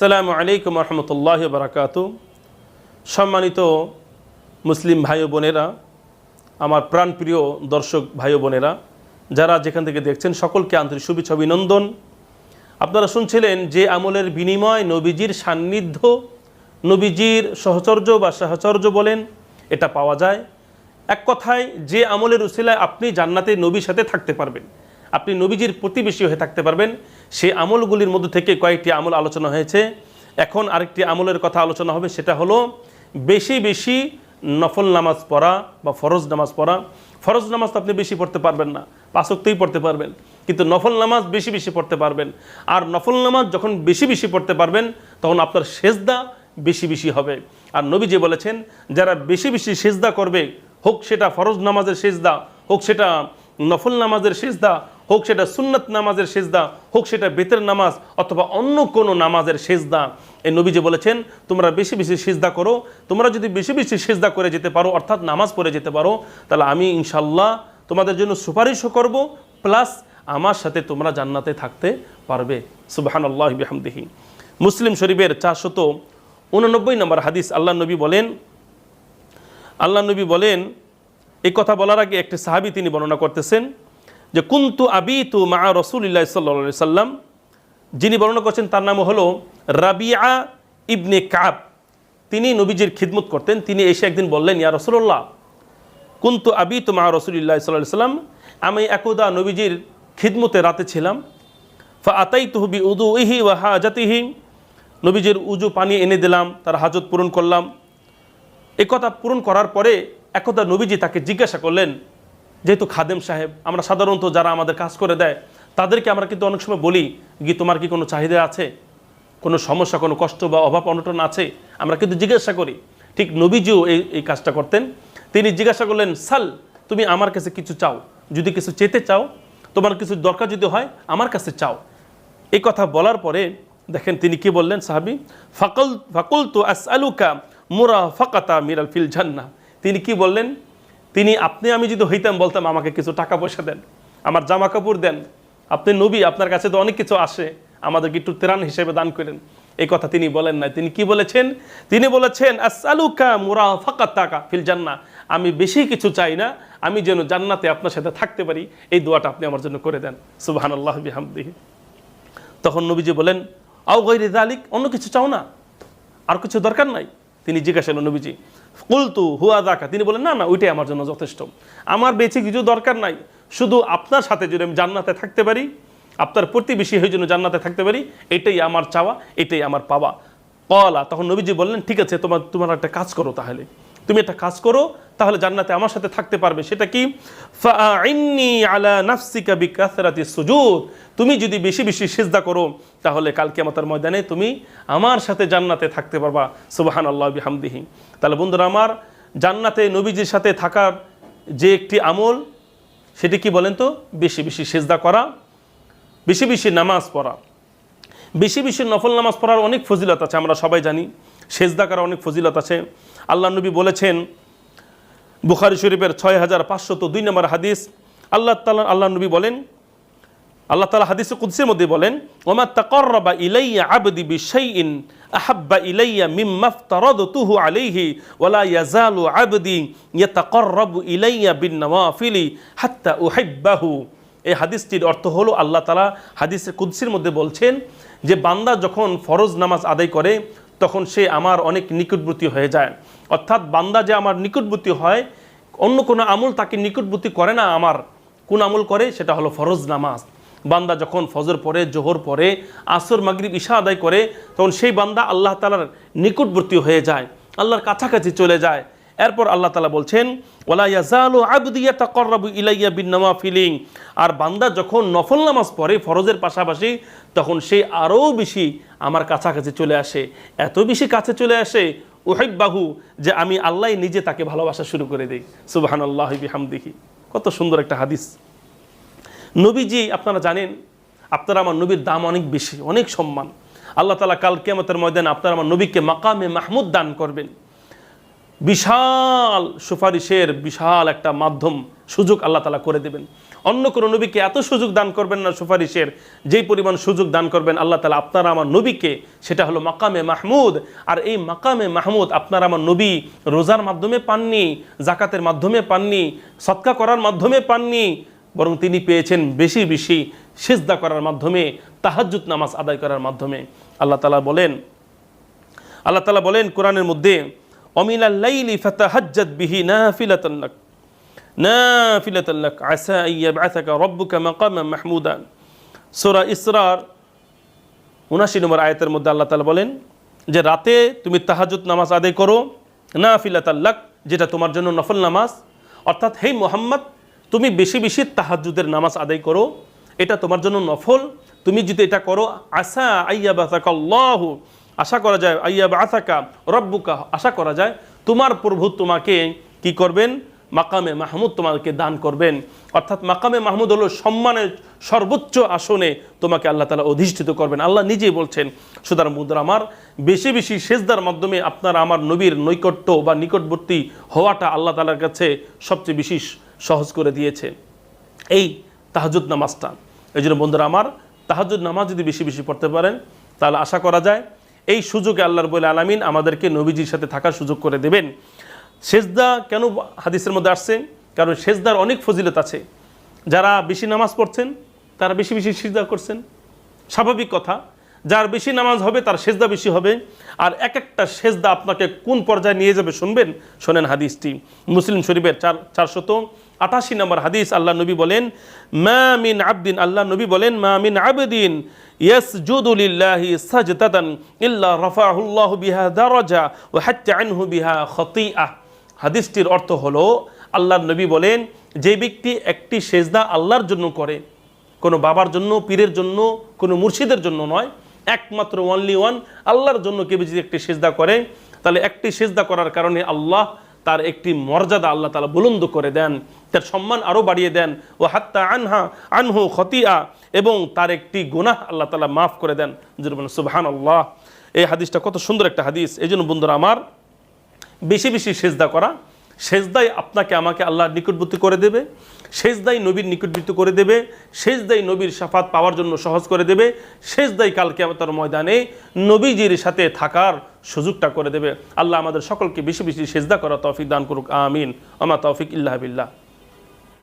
সালামু আলাইকুম রহমতুল্লাহ বারাকাত। সম্মানিত মুসলিম ভাই বোনেরা, আমার প্রাণপ্রিয় দর্শক ভাই বোনেরা, যারা যেখান থেকে দেখছেন সকলকে আন্তরিক শুভেচ্ছা, অভিনন্দন। আপনারা শুনছিলেন যে আমলের বিনিময় নবীজির সান্নিধ্য, নবীজির সহচর্য বা সাহচর্য বলেন, এটা পাওয়া যায়। এক কথায়, যে আমলের উসিলায় আপনি জান্নাতে নবীর সাথে থাকতে পারবেন, আপনি নবীজির প্রতিবেশী হয়ে থাকতে পারবেন সেই আমলগুলির মধ্যে থেকে কয়েকটি আমল আলোচনা হয়েছে। এখন আরেকটি আমলের কথা আলোচনা হবে, সেটা হলো বেশি বেশি নফল নামাজ পড়া বা ফরজ নামাজ পড়া। ফরজ নামাজ তো আপনি বেশি পড়তে পারবেন না পাঁচক্তই পড়তে পারবেন, কিন্তু নফল নামাজ বেশি বেশি পড়তে পারবেন। আর নফল নামাজ যখন বেশি বেশি পড়তে পারবেন, তখন আপনার সেজদা বেশি বেশি হবে। আর নবী যে বলেছেন, যারা বেশি বেশি সেজদা করবে, হোক সেটা ফরজ নামাজের সেজদা, হোক সেটা নফল নামাজের সেজদা হোক সেটা সুন্নত নামাজের সেজদা, হোক সেটা বেতের নামাজ অথবা অন্য কোনো নামাজের সেজদা। এই নবী যে বলেছেন, তোমরা বেশি বেশি সেজদা করো, তোমরা যদি বেশি বেশি সেজদা করে যেতে পারো, অর্থাৎ নামাজ পড়ে যেতে পারো, তাহলে আমি ইনশাল্লাহ তোমাদের জন্য সুপারিশও করব, প্লাস আমার সাথে তোমরা জান্নাতে থাকতে পারবে। সুবাহান আল্লাহ বিহামদিহি। মুসলিম শরীফের চারশত উননব্বই নম্বর হাদিস আল্লাহ নবী বলেন, আল্লাহ নবী বলেন এই কথা বলার আগে একটি সাহাবি তিনি বর্ণনা করতেছেন যে কুন্তু আবি তু মা রসুল্লাহ সাল্লা সাল্লাম, যিনি বর্ণনা করছেন তার নাম হলো রাবিয়া ইবনে কাব। তিনি নবীজির খিদমত করতেন। তিনি এসে একদিন বললেন, ইয়া রসুল্লাহ কুন্তু আবি তু মা রসুল্লাহ সাল্লাহ সাল্লাম, আমি একদা নবীজির খিদমতে রাতে ছিলাম। ফা আতাই তুহবি উদু ইহি ওয়া হাজাতিহি, নবীজির উজু পানি এনে দিলাম, তার হাজত পূরণ করলাম। এ কথা পূরণ করার পরে একদা নবীজি তাকে জিজ্ঞাসা করলেন যেহেতু খাদেম সাহেব, আমরা সাধারণত যারা আমাদের কাজ করে দেয়, তাদেরকে আমরা কিন্তু অনেক সময় বলি কি তোমার কি কোনো চাহিদা আছে? কোনো সমস্যা, কোনো কষ্ট বা অভাব, অনটন আছে? আমরা কিন্তু জিজ্ঞাসা করি। ঠিক নবীজিও এই এই কাজটা করতেন। তিনি জিজ্ঞাসা করলেন, সাল, তুমি আমার কাছে কিছু চাও। যদি কিছু চেতে চাও, তোমার কিছু দরকার যদি হয়, আমার কাছে চাও। এই কথা বলার পরে দেখেন তিনি কি বললেন, সাহাবি? ফাকল ফাকুল তো আস আলুকা মুরা ফাকাতা মিরাল ফিল জান্না তিনি কি বললেন? তিনি, আপনি, আমি যদি হইতাম, বলতাম, আমাকে কিছু টাকা পয়সা দেন, আমার জামা কাপড় দেন। আপনি নবী, আপনার কাছে তো অনেক কিছু আসে। আমাদেরকে একটু ত্রাণ হিসেবে দান করেন। এই কথা তিনি বলেন না তিনি কি বলেছেন? তিনি বলেছেন আসালুকা মুরা টাকা ফিল জান্না আমি বেশি কিছু চাই না। আমি যেন জান্নাতে আপনার সাথে থাকতে পারি। এই দোয়াটা আপনি আমার জন্য করে দেন। সুবাহান আল্লাহ বিহামদিহি। তখন নবীজি বলেন, আও গৈরে দালিক অন্য কিছু চাও না? আর কিছু দরকার নাই? তিনি জিজ্ঞাসা নবীজি কুলতু হুয়া দাকা তিনি বলেন, না না, ওইটাই আমার জন্য যথেষ্ট। আমার বেঁচে কিছু দরকার নাই। শুধু আপনার সাথে যদি আমি জান্নাতে থাকতে পারি, আপনার প্রতিবেশী হয়ে জন্য জান্নাতে থাকতে পারি, এটাই আমার চাওয়া, এটাই আমার পাওয়া। কলা, তখন নবীজি বললেন, ঠিক আছে, তোমার তোমার একটা কাজ করো তাহলে। তুমি একটা কাজ করো, তাহলে জান্নাতে আমার সাথে থাকতে পারবে। সেটা কি? আলা নাফসিকা বিকাসরাতি সুজুদ। তুমি যদি বেশি বেশি সিজদা করো, তাহলে কালকে আমাদের ময়দানে তুমি আমার সাথে জান্নাতে থাকতে পারবা। সুবাহান আল্লাহ বিহামদিহি। তাহলে বন্ধুরা আমার, জান্নাতে নবীজির সাথে থাকার যে একটি আমল, সেটি কি বলেন তো? বেশি বেশি সেজদা করা, বেশি বেশি নামাজ পড়া। বেশি বেশি নফল নামাজ পড়ার অনেক ফজিলত আছে, আমরা সবাই জানি। সেজদা করার অনেক ফজিলত আছে। আল্লাহ নবী বলেছেন, বুখারি শরীফের ছয় হাজার পাঁচশত দুই নম্বর হাদিস, আল্লাহ তালা আল্লাহ নবী বলেন, আল্লাহ তালা হাদিসে কুদ্সের মধ্যে বলেন, ওমা তাকরবা ইলাইয়া আবদি বিশাইইন আহাব্বা ইলাইয়া মিম্মাফ তারাদতুহু আলাইহি ওয়ালা ইয়াজালু আবদি ইয়াতাকাররাবু ইলাইয়া বিন নওয়াফিলি হাত্তা উহিব্বাহু। এই হাদিসটির অর্থ হলো, আল্লাহ তালা হাদিসের কুদ্সির মধ্যে বলছেন যে, বান্দা যখন ফরজ নামাজ আদায় করে তখন সে আমার অনেক নিকটবর্তী হয়ে যায়। অর্থাৎ বান্দা যে আমার নিকটবর্তী হয়, অন্য কোনো আমল তাকে নিকটবর্তী করে না, আমার কোন আমল করে সেটা হলো ফরজ নামাজ। বান্দা যখন ফজর পরে জোহর পরে আসর, মাগরিব ঈশা আদায় করে, তখন সেই বান্দা আল্লাহ তালার নিকটবর্তী হয়ে যায়, আল্লাহর কাছাকাছি চলে যায়। এরপর আল্লাহ তালা বলছেন ইলাইয়া নওয়াফিলিং আর বান্দা যখন নফল নামাজ পড়ে ফরজের পাশাপাশি, তখন সে আরও বেশি আমার কাছাকাছি চলে আসে। এত বেশি কাছে চলে আসে ওহেব বাহু যে আমি আল্লাহ নিজে তাকে ভালোবাসা শুরু করে দিই। সুবাহান আল্লাহ বিহামদিহি। কত সুন্দর একটা হাদিস। নবীজি, আপনারা জানেন, আপনারা আমার নবীর দাম অনেক বেশি, অনেক সম্মান। আল্লাহ তালা কাল কেমতের ময়দান আপনারা আমার নবীকে মাকামে মাহমুদ দান করবেন। বিশাল সুপারিশের বিশাল একটা মাধ্যম সুযোগ আল্লাহ তালা করে দেবেন। অন্য কোনো নবীকে এত সুযোগ দান করবেন না সুপারিশের, যেই পরিমাণ সুযোগ দান করবেন আল্লাহ তালা আপনারা আমার নবীকে, সেটা হলো মাকামে মাহমুদ। আর এই মাকামে মাহমুদ আপনার আমার নবী, রোজার মাধ্যমে পাননি, জাকাতের মাধ্যমে পাননি সৎকা করার মাধ্যমে পাননি, বরং তিনি পেয়েছেন বেশি বেশি সেজদা করার মাধ্যমে, তাহাজ্জুদ নামাজ আদায় করার মাধ্যমে। আল্লাহ তালা বলেন, আল্লাহ তালা বলেন, কোরআনের মধ্যে অমিনাল্লাইলি ফাতাহাজ্জাদ বিহি নাফিলাতান লাক। নাফিলাতান লাক, আসা আইয়াবআসাকা রাব্বুকা মাকামান মাহমুদা সূরা ইসরার 79 নম্বর আয়াতের মধ্যে আল্লাহ তাআলা বলেন যে, রাতে তুমি তাহাজ্জুদ নামাজ আদায় করো, নাফিলাতান লাক, যেটা তোমার জন্য নফল নামাজ। অর্থাৎ হে মোহাম্মদ, তুমি বেশি বেশি তাহাজ্জুদের নামাজ আদায় করো, এটা তোমার জন্য নফল। তুমি যদি এটা করো, আসা আইয়াবাসাকা আল্লাহু আশা করা যায় আইয়াব আসাকা রব্বুকা, আশা করা যায় তোমার প্রভু তোমাকে কি করবেন? মাকামে মাহমুদ তোমাকে দান করবেন। অর্থাৎ মাকামে মাহমুদ হলো সম্মানের সর্বোচ্চ আসনে তোমাকে আল্লাহ তালা অধিষ্ঠিত করবেন। আল্লাহ নিজেই বলছেন, সুতরাং মুদ্রা আমার, বেশি বেশি সেজদার মাধ্যমে আপনারা আমার নবীর নৈকট্য বা নিকটবর্তী হওয়াটা আল্লাহ তালার কাছে সবচেয়ে বেশি সহজ করে দিয়েছে। এই তাহাজুদ নামাজটা। এই জন্য বন্ধুরা আমার তাহাজুদ নামাজ যদি বেশি বেশি পড়তে পারেন, তাহলে আশা করা যায় এই সুযোগে আল্লাহর বলে আলামিন আমাদেরকে নবীজির সাথে থাকার সুযোগ করে দেবেন। সেজদা কেন হাদিসের মধ্যে আসছে? কারণ সেজদার অনেক ফজিলত আছে। যারা বেশি নামাজ পড়ছেন, তারা বেশি বেশি সিজদা করছেন। স্বাভাবিক কথা। যার বেশি নামাজ হবে, তার সেজদা বেশি হবে। আর এক একটা সেজদা আপনাকে কোন পর্যায়ে নিয়ে যাবে শুনবেন? শোনেন হাদিসটি। মুসলিম শরীফের চার চারশত আটাশি নম্বর হাদিস আল্লাহ নবী বলেন, মা মিন আবদিন, আল্লাহ নবী বলেন, মা মিন আবদিন ইয়াসজুদু লিল্লাহি সাজদাতান ইল্লা রাফাহুল্লাহু বিহা দারাজা ওয়া হাত্তা আনহু বিহা খতিআহ হাদিসটির অর্থ হলো আল্লাহর নবী বলেন, যে ব্যক্তি একটি সেজদা আল্লাহর জন্য করে, কোনো বাবার জন্য, পীরের জন্য, কোনো মুর্শিদের জন্য নয়, একমাত্র ওয়ানলি ওয়ান আল্লাহর জন্য কেউ যদি একটি সেজদা করে, তাহলে একটি সেজদা করার কারণে আল্লাহ তার একটি মর্যাদা আল্লাহ তালা বুলন্দ করে দেন, তার সম্মান আরও বাড়িয়ে দেন, ও হাত্তা আনহা, আনহু খতিয়া এবং তার একটি গুনাহ আল্লাহ তালা মাফ করে দেন। সুবহান আল্লাহ এই হাদিসটা কত সুন্দর একটা হাদিস। এই জন্য বন্ধুরা আমার, বেশি বেশি সেজদা করা, সেজদাই আপনাকে, আমাকে আল্লাহ নিকটবর্তী করে দেবে। সেজদাই নবীর নিকটবৃত্ত করে দেবে, সেজদাই নবীর সাফাত পাওয়ার জন্য সহজ করে দেবে, সেজদাই কালকে তার ময়দানে নবীজির সাথে থাকার সুযোগটা করে দেবে। আল্লাহ আমাদের সকলকে বেশি বেশি সেজদা করা তৌফিক দান করুক, আমিন। আমা তৌফিক ইল্লাহ বিল্লাহ।